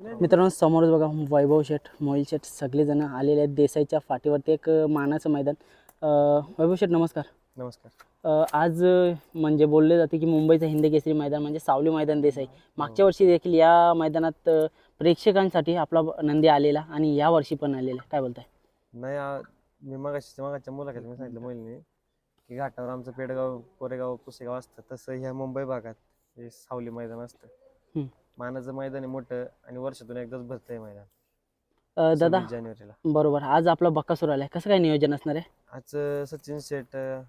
मित्रांनो समोरच बघा वैभव शेठ मोहिल शेठ सगळेजण आलेले आहेत देसाईच्या फाटीवरती एक मानाचं मैदान. वैभव शेठ नमस्कार. नमस्कार. आज म्हणजे बोलले जाते की मुंबईचं हिंद केसरी मैदान म्हणजे सावली मैदान देसाई. मागच्या वर्षी देखील या मैदानात प्रेक्षकांसाठी आपला नंदी आलेला आणि या वर्षी पण आलेला. काय बोलताय? नाही मी मगाशी मागाच्या मी सांगितलं मोहिलने की घाटावर आमचं पेडगाव कोरेगाव पुसेगाव असतं. तसं ह्या मुंबई भागात हे सावली मैदान असतं. मानाचं मैदान आहे मोठं आणि वर्षातून एकदाच भरतंय मैदान. अ, दादा सव्वीस जानेवारीला. बरोबर. आज आपला बक्कासूर आलाय. कसं काय नियोजन असणार आहे? आज अं, सचिन शेट अं,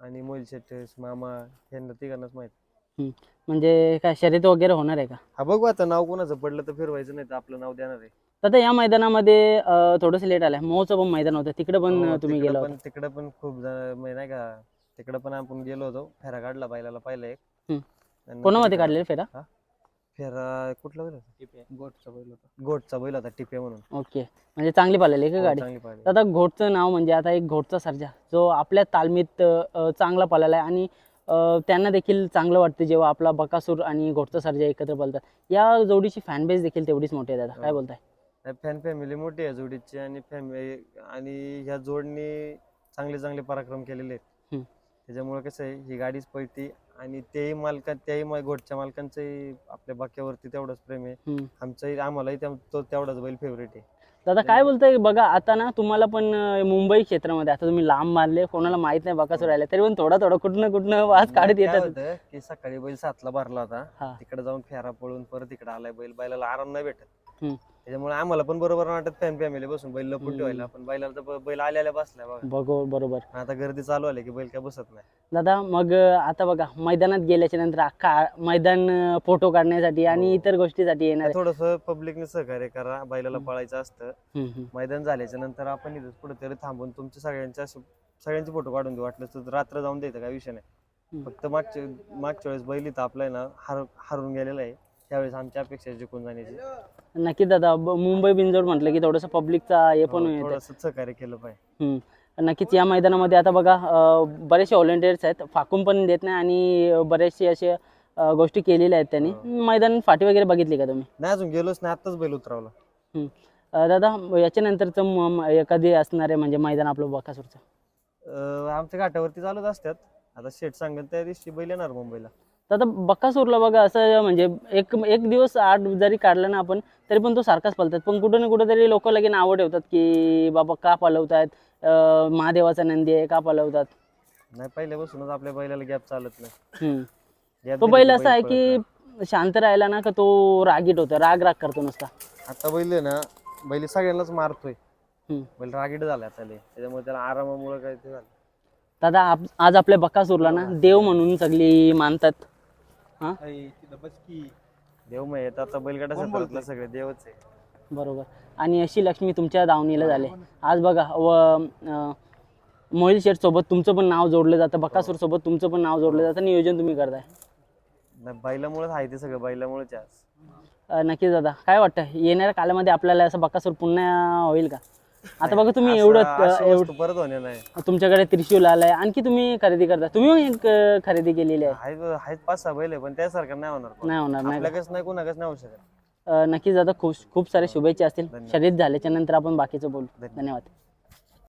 आणि मोहिल शेट मामा यांना तिघांनाच माहीत. म्हणजे काय शर्यत वगैरे होणार आहे का? हा बघू आता नाव कोणाचं पडलं तर फिरवायचं नाही तर आपलं नाव देणार आहे. दादा या मैदानामध्ये अ, थोडंसं लेट आलंय. मोहचं पण मैदान होतं. तिकडे पण हो, तुम्ही तिकडं गेला पण तिकडं पण खूप जण म्हणजे नाही का तिकडं पण आपण गेलो होतो. फेरा काढला बैलाला पाहिलं एक. हम्म. आणि कोणामध्ये तिकडं- काढलेलं फेरा? फेरा कुठला बैल होता? गोटचा बैल होता. गोटचा बैल होता टिपे म्हणून. ओके. म्हणजे चांगली पाहिलेली का हो, गाडी? चांगली पाहिली दादा घोटचं नाव म्हणजे आता एक घोटचा सर्जा जो आपल्या तालमीत अ, चांगला पळाला आहे आणि अ, त्यांना देखील चांगलं वाटतं जेव्हा आपला बकासूर आणि घोटचा सर्जा एकत्र पळतात. या जोडीची फॅन बेस देखील तेवढीच मोठी आहे दादा. काय हो. बोलताय? फॅन फॅमिली मोठी आहे जोडीची आणि फॅमिली आणि ह्या जोडनी चांगले चांगले पराक्रम केलेले आहेत. त्याच्यामुळे कसं आहे ही गाडीच पळती आणि तेही मालका त्याही मा- घोटच्या मालकांचंही आपल्या बाक्यावरती तेवढंच प्रेम आहे हम्म. आमचंही आम्हालाही त्या- तो तेवढाच बैल फेवरेट आहे दादा काय बोलताय बघा आता ना तुम्हाला पण अ, मुंबई क्षेत्रामध्ये आता तुम्ही लांब मारले कोणाला माहीत नाही बकासूर राहिले तरी पण थोडा थोडा कुठनं कुठनं वाज काढत काय येतात होतं की सकाळी बैल सातला भरला हा. होता तिकडे जाऊन फेरा पळून परत इकडे आलाय बैल बैलाला आराम नाही भेटत हम्म. त्याच्यामुळे आम्हाला पण बरोबर वाटत फॅन फॅमिली बसून बैल लपून. ठेवायला पण बैलाला तर ब- बैल आल्याला बसलाय बघा बघो बरोबर आता गर्दी चालू आली की बैल काय बसत नाही दादा मग अ, आता बघा मैदानात गेल्याच्यानंतर अख्खा मैदान फोटो काढण्यासाठी आणि हो. इतर गोष्टीसाठी येणार आहे. थोडस पब्लिकने सहकार्य करा बैलाला पळायचं असतं हम्म, हम्म. मैदान झाल्याच्यानंतर आपण इथं कुठेतरी थांबून तुमच्या सगळ्यांच्या असं- सगळ्यांचे फोटो काढून देऊ वाटलं तर रात्र जाऊन द्यायचं काय विषय नाही हम्म. फक्त मागच्या मागच्या वेळेस बैल इथं आपला आहे ना हार हारून गेलेला आहे त्यावेळेस आमची अपेक्षा आहे जिंकून जाण्याची नक्की दादा ब- मुंबई बिंजोड म्हटलं की थोडंसं पब्लिकचा हे पण येतं थोडस सहकार्य केलं पाहिजे. हम्म. नक्कीच या मैदानामध्ये आता बघा अं, बरेचसे व्हॉलेंटियर्स आहेत फाकून पण देत नाही आणि बरेचसे असे अं, गोष्टी केलेल्या आहेत त्यांनी. मैदान फाटी वगैरे बघितली का तुम्ही? नाही अजून गेलोच नाही आताच बैल उतरवला. हम्म. अं, दादा याच्यानंतरचं म- म- हे कधी असणार आहे म्हणजे मैदान आपलं बकासूरचं? अं, आमच्या घाटावरती चालत असतात. आता शेट सांगेल त्या दिवशी बैल येणार मुंबईला. दादा बकासूरला बघा असं म्हणजे एक एक दिवस आठ जरी काढला ना आपण तरी पण तो सारखाच पळतात पण कुठं ना कुठं तरी लोक लगेच नावं ठेवतात की बाबा का पलवतायत? अं, महादेवाचा नंदी आहे का पलवतात? नाही पहिल्यापासूनच आपल्या बैलाला गॅप चालत नाही. तो बैल असा आहे. की शांत राहिला ना का तो रागीट होतो राग राग करतो नुसता. आता बैल ना बैल सगळ्यांनाच मारतोय. बैल रागीट झाला आता. त्याच्यामुळे त्याला आरामामुळे काय ते झालं. दादा आज आपल्या बकासूरला ना देव म्हणून सगळी मानतात. हा? देव मग येत आता बैलगाडा सफरातला सगळे देवच आहे. बरोबर. आणि अशी लक्ष्मी तुमच्या दावणीला झाले. आज बघा व मोहिल शेठ सोबत तुमचं पण नाव जोडलं जातं बकासूर सोबत तुमचं पण नाव जोडलं जातं नियोजन तुम्ही करताय. नाही, बैलामुळेच आहे ते सगळं बैलामुळेच आज. नक्कीच दादा काय वाटतं येणाऱ्या कालामध्ये आपल्याला असं बकासूर पुन्हा होईल का? आता बघा तुम्ही एवढं एवढं होणे नाही तुमच्याकडे त्रिशूल आलाय आणखी तुम्ही खरेदी करता तुम्ही पण एक अं, खरेदी केलेली आहे आहेत पाच सहा बैल आहे पण त्यासारखं नाही होणार. नाही होणार नाही का? आपल्याकडेच नाही कोणाकच नाही होऊ शकत अं, नक्कीच दादा खूप खूप सारे शुभेच्छा असतील. शर्यत झाल्याच्यानंतर आपण बाकीचं बोलू. धन्यवाद